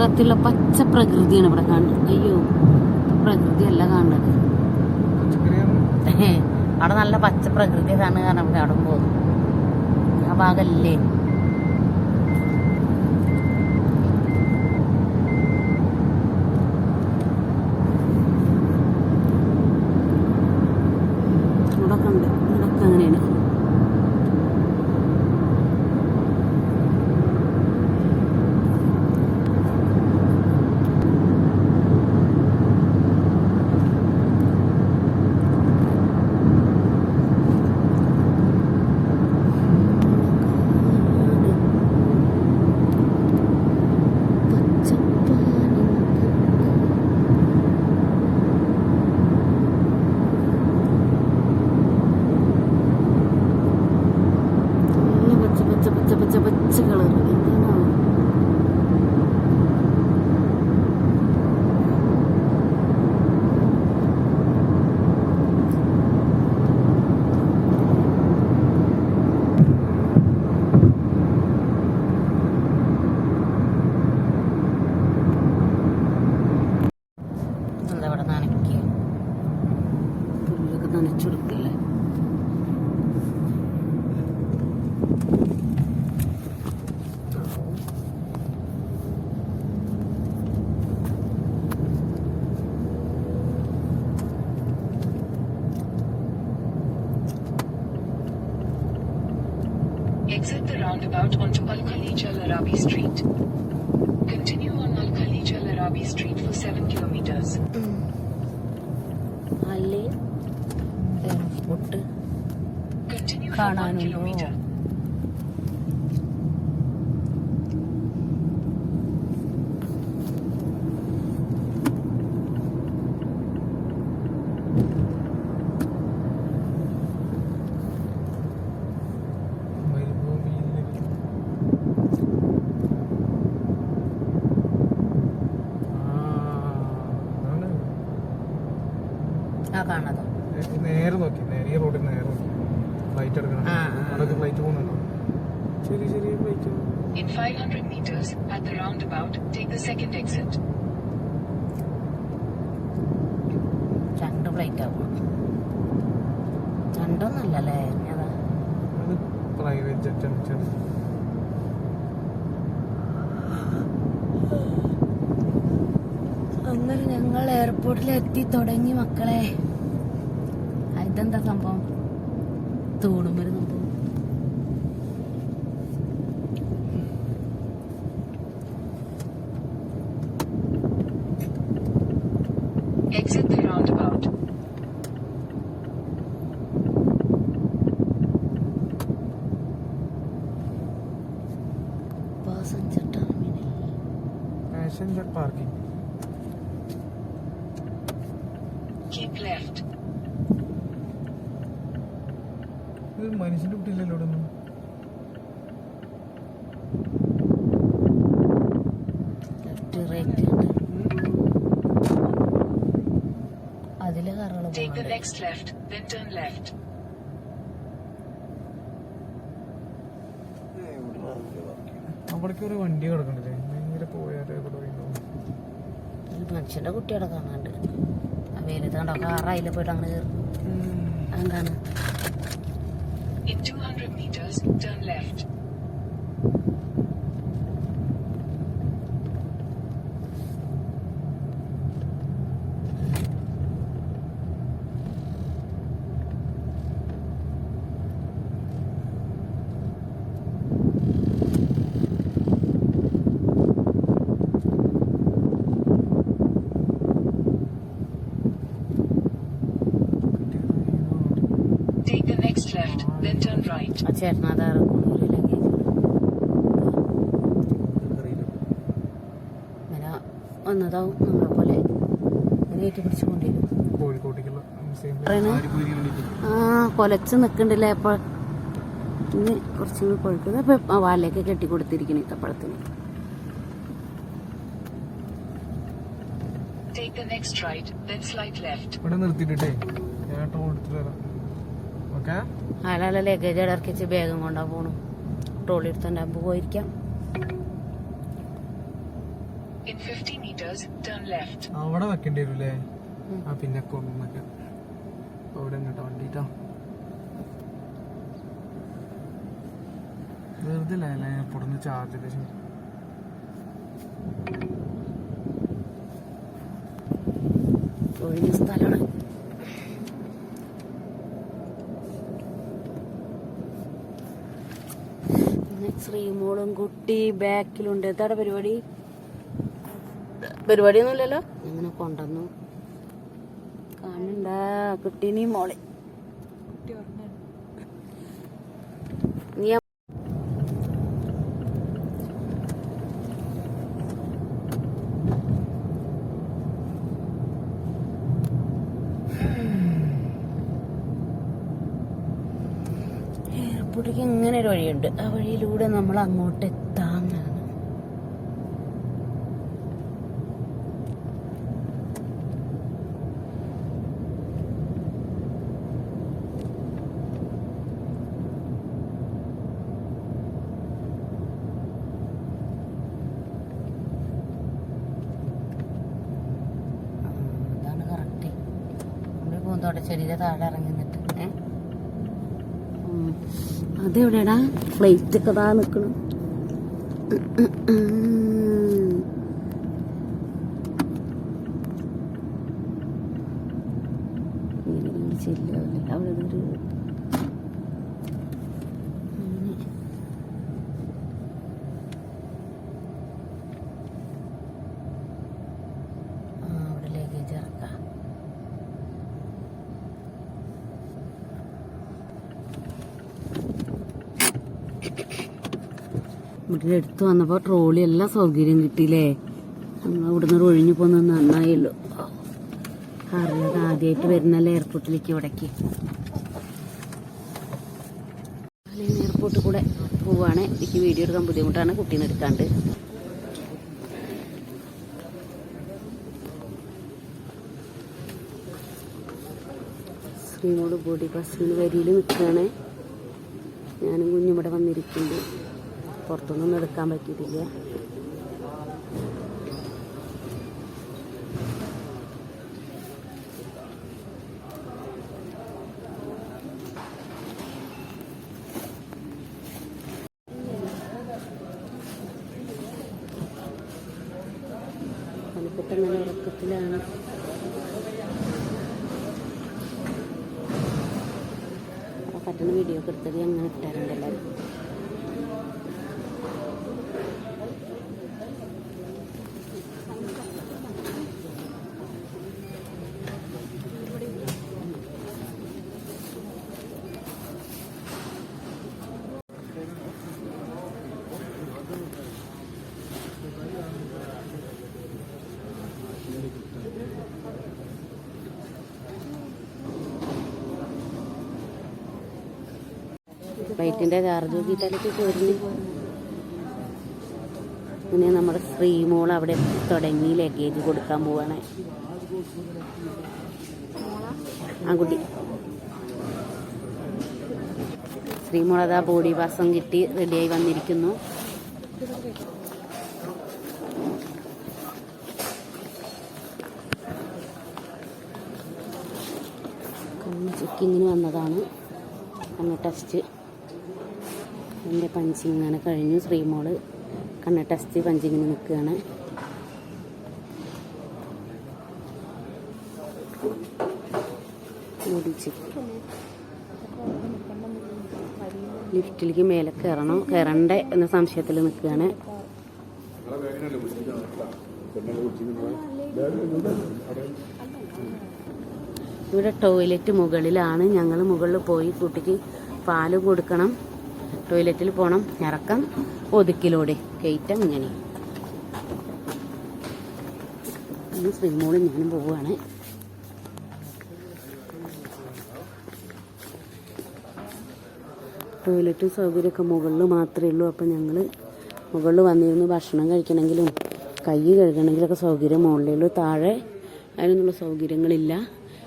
നിറത്തിലുള്ള പച്ച പ്രകൃതിയാണ് ഇവിടെ കാണുന്നത്. അയ്യോ പ്രകൃതിയല്ല കാണുന്നത്. അവിടെ നല്ല പച്ച പ്രകൃതി കാണുക കാരണം നമുക്ക് അവിടെ പോകും ആ ഭാഗല്ലേ ഇവിടൊക്കെ ഉണ്ട് ഇവിടൊക്കെ അങ്ങനെയാണ് നല്ല പച്ച പച്ച പച്ച പച്ച പച്ച കളർ എന്താണോ എന്താ ഇവിടെ നനയ്ക്കുക പുല്ലൊക്കെ നനച്ചെടുക്കല്ലേ Exit the roundabout onto Al Khalija Larabi Street. Continue on Al Khalija Larabi Street for 7 kilometers. അല്ലേ എയർപോർട്ട് Continue for 1 kilometer. മരുഭൂമിയിൽ ആ, അതാണ്. ആ കാണതോ നേരെ നോക്കി. നേരെ ഈ റോഡിൽ നേരെ നോക്കി. ഫ്ലൈറ്റ് എടുക്കണം. അവിടെ ഫ്ലൈറ്റ് പോകുന്നുണ്ടോ? ശരി ശരി flight In 500 meters, at the roundabout, take the second exit. രണ്ട് ഫ്ലൈറ്റ് ആവും. രണ്ടൊന്നല്ലേ പ്രൈവറ്റ് ജെറ്റ് ആണ് അങ്ങനെ ഞങ്ങൾ എയർപോർട്ടിൽ എത്തി തുടങ്ങി മക്കളെ. ഇതെന്താ സംഭവം? തൂണുമൊരു സംഭവം Exit the roundabout. Passenger terminal passenger parking Keep left. ഇത് മനുഷ്യന്റെ കുട്ടിയില്ലല്ലോ ഇവിടെ ഒന്നും. അതിൽ. അവിടേക്ക് ഒരു വണ്ടി കിടക്കണ്ടല്ലേ നേരെ പോയാലേ മനുഷ്യന്റെ കുട്ടിയുടെ കാണാണ്ട്. കണ്ടോ കാറായില്ല പോയിട്ട് അങ്ങനെ കയറും. അതെന്താണ്? In 200 meters, turn left. Right. അത് ഇറങ്ങൂല ലഗേജ് ഇങ്ങനെ വന്നതാവും നമ്മളെ പോലെ. ഇങ്ങനെ ഏറ്റി പിടിച്ചു കൊണ്ടിരും കോഴിക്കോട്ടേക്കുള്ള സെയിം ട്രെയിന്? ആര്യപ്പൂരി വേണ്ടിയിട്ട് ആ കൊലച്ച് നിൽക്കണ്ടില്ലേ അപ്പോൾ. ഇന്ന് കുറച്ചും കൂടി കൊഴുക്കുന്നത് അപ്പം വാലിലേക്ക് കെട്ടി കൊടുത്തിരിക്കണം ഇത്തപ്പഴത്തിന് Take the next right, then slight left. ഇവിടെ നിർത്തിയിട്ടേ ഞാൻ ടോൺ എടുത്തിട്ട് വരാം. ഓക്കെ അയാളെ ലഗേജ് ഇടർക്കിച്ച് ബാഗും കൊണ്ടാ പോണു. ട്രോളി എടുത്തോണ്ട് പോയിരിക്കാം. In 50 meters, turn left. അവിടെ വെക്കേണ്ടി വരൂലേ? ആ പിന്നെ കൊണ്ടൊക്കെ അവിടെ ഇങ്ങോട്ട് വണ്ടിട്ടോ. വെറുതെ അല്ലേ ചാർജ് ലക്ഷം ഒഴിഞ്ഞ സ്ഥലമാണ് പിന്നെ ശ്രീമോളും കുട്ടി ബാക്കിലുണ്ട്. എന്താണ് പരിപാടി? പരിപാടിയൊന്നുമില്ലല്ലോ? അങ്ങനെ കൊണ്ടുവന്നു. കാണണ്ട. കുട്ടീനെയും മോളെ നീ ആ- എയർപോർട്ടിലേക്ക് ഇങ്ങനെ ഒരു വഴിയുണ്ട്. ആ വഴിയിലൂടെ നമ്മൾ അങ്ങോട്ട് എത്താമെന്നാണ്. പൂന്തോട്ടച്ചെടിയുടെ താഴെ ഇറങ്ങി അതെവിടെടാ ഫ്ലൈറ്റ് ഒക്കെ താ നിക്കണം. അവിടെ ഒരു അങ്ങനെ. ആ അവിടെ ലഗേജ് ഇറക്കാം ഇവിടെ അടുത്ത് വന്നപ്പോൾ ട്രോളി എല്ലാ സൗകര്യം കിട്ടിയില്ലേ? ഇവിടുന്ന് ഒഴിഞ്ഞു പോകുന്നത് നന്നായല്ലോ. അറിയാതെ ആദ്യമായിട്ട് വരുന്നല്ലേ എയർപോർട്ടിലേക്ക് ഇവിടേക്ക്. എയർപോർട്ടിൽ കൂടെ പോവാണ്. എനിക്ക് വീഡിയോ എടുക്കാൻ ബുദ്ധിമുട്ടാണ്. കുട്ടീനെ എടുക്കാണ്ട്. ശ്രീമോട് ബോഡി ബസ്സിന് വരിയിൽ നിൽക്കുകയാണ്. ഞാനും കുഞ്ഞും ഇവിടെ വന്നിരിക്കുന്നുണ്ട് പുറത്തൊന്നും എടുക്കാൻ പറ്റിയിട്ടില്ല. പറ്റുന്ന വീഡിയോ ഒക്കെ എടുത്തത് അങ്ങനെ ഇട്ടാറുണ്ട് എല്ലാവരും. ഫ്ലൈറ്റിന്റെ ചാർജ് നോക്കിയിട്ടൊക്കെ പോരുന്നു പിന്നെ നമ്മുടെ ശ്രീമോൾ അവിടെ തുടങ്ങി ലഗേജ് കൊടുക്കാൻ പോവാണ്. ആൺകുട്ടി. ശ്രീമോൾ അതാ ബോഡി വാസം കിട്ടി റെഡിയായി വന്നിരിക്കുന്നു. ചെക്കിങ്ങിന് വന്നതാണ്. കണ്ണ് ടെസ്റ്റ് എന്റെ പഞ്ചിങ് അങ്ങനെ കഴിഞ്ഞു. ശ്രീമോൾ കണ്ണ് ടെസ്റ്റ് പഞ്ചിങ്ങിന് നിൽക്കുകയാണ്. ലിഫ്റ്റിലേക്ക് മേലെ കയറണോ. കയറണ്ടേ എന്ന സംശയത്തിൽ നിൽക്കുകയാണ്. ഇവിടെ ടോയ്ലറ്റ് മുകളിലാണ്. ഞങ്ങൾ മുകളിൽ പോയി കുട്ടിക്ക് പാൽ കൊടുക്കണം. ടോയ്ലറ്റിൽ പോകണം ഇറക്കം ഒതുക്കിലൂടെ കയറ്റം ഇങ്ങനെ. ഇന്ന് ഞാനും പോവുകയാണ്. ടോയ്ലറ്റും സൗകര്യമൊക്കെ മുകളിൽ മാത്രമേ ഉള്ളൂ. അപ്പം ഞങ്ങൾ മുകളിൽ വന്നിരുന്ന് ഭക്ഷണം കഴിക്കണമെങ്കിലും കൈ കഴുകണമെങ്കിലൊക്കെ സൗകര്യം മുകളിലേ ഉള്ളൂ താഴെ അതിനൊന്നുള്ള സൗകര്യങ്ങളില്ല.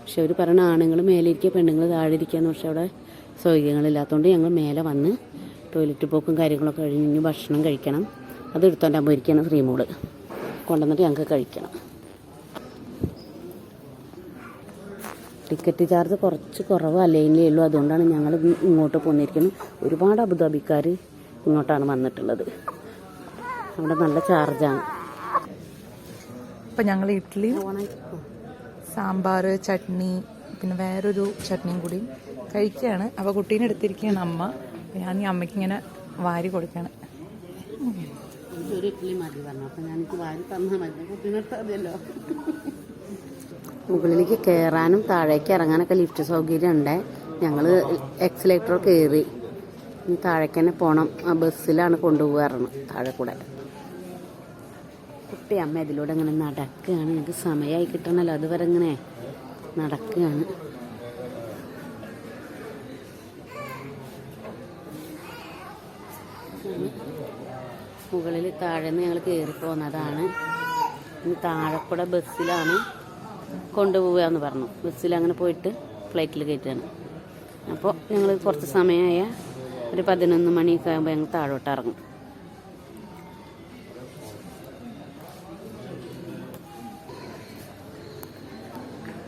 പക്ഷെ അവർ പറയണ ആണുങ്ങൾ മേലെ ഇരിക്കുക പെണ്ണുങ്ങൾ താഴെ ഇരിക്കുകയെന്ന് പക്ഷെ അവിടെ സൗകര്യങ്ങളില്ലാത്തതുകൊണ്ട് ഞങ്ങൾ മേലെ വന്ന് ടോയ്ലറ്റ് പോക്കും കാര്യങ്ങളൊക്കെ കഴിഞ്ഞ് ഭക്ഷണം കഴിക്കണം. അത് എടുത്തോണ്ടാകുമ്പോൾ ഇരിക്കുകയാണ് ശ്രീമോൾ കൊണ്ടുവന്നിട്ട് ഞങ്ങൾക്ക് കഴിക്കണം. ടിക്കറ്റ് ചാർജ് കുറച്ച് കുറവ് അലൈനിലേ ഉള്ളൂ. അതുകൊണ്ടാണ് ഞങ്ങൾ ഇങ്ങോട്ട് പോന്നിരിക്കുന്നത് ഒരുപാട് അബുദാബിക്കാർ ഇങ്ങോട്ടാണ് വന്നിട്ടുള്ളത്. അവിടെ നല്ല ചാർജാണ് ഇപ്പം ഞങ്ങൾ ഇഡ്ഡലി സാമ്പാർ ചട്നി പിന്നെ വേറൊരു ചട്നിയും കൂടി. കഴിക്കുകയാണ്. അപ്പോൾ കുട്ടീനെ എടുത്തിരിക്കുകയാണ് അമ്മ. ഞാൻ ഈ അമ്മയ്ക്ക് ഇങ്ങനെ വാരി കൊടുക്കുകയാണ്. ഒരു ഇഡ്ഡലി മതി പറഞ്ഞു. അപ്പം ഞാനിക്ക് വാരി തന്നാൽ മതി. കുട്ടീനെടുത്താൽ മുകളിലേക്ക് കയറാനും താഴേക്ക് ഇറങ്ങാനൊക്കെ ലിഫ്റ്റ് സൗകര്യം ഉണ്ട് ഞങ്ങൾ എക്സലേറ്റർ കയറി ഇനി താഴേക്ക് തന്നെ പോകണം ആ ബസ്സിലാണ് കൊണ്ടുപോകാറുണ്ട് താഴെ കൂടെ. കുട്ടി അമ്മ ഇതിലൂടെ ഇങ്ങനെ നടക്കുകയാണ്. ഞങ്ങൾക്ക് സമയമായി കിട്ടണമല്ലോ അതുവരെ ഇങ്ങനെ നടക്കുകയാണ്. മുകളിൽ താഴെ നിന്ന് ഞങ്ങൾ കയറി പോന്നതാണ്. ഇനി താഴെക്കൂടെ ബസ്സിലാണ് കൊണ്ടുപോവുക എന്ന് പറഞ്ഞു. ബസ്സിൽ അങ്ങനെ പോയിട്ട് ഫ്ലൈറ്റിൽ കയറ്റുകയാണ് അപ്പോൾ ഞങ്ങൾ കുറച്ച് സമയമായ ഒരു പതിനൊന്ന് മണിയൊക്കെ ആകുമ്പോൾ ഞങ്ങൾ താഴോട്ട് ഇറങ്ങും.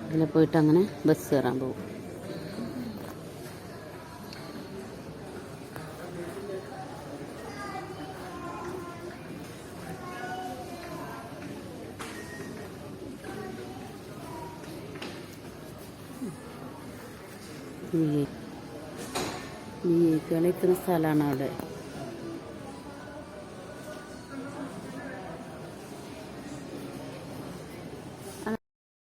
അതിൽ പോയിട്ട് അങ്ങനെ ബസ് കയറാൻ പോകും വിവേക്കുകൾ കളിക്കുന്ന സ്ഥലമാണ് അവിടെ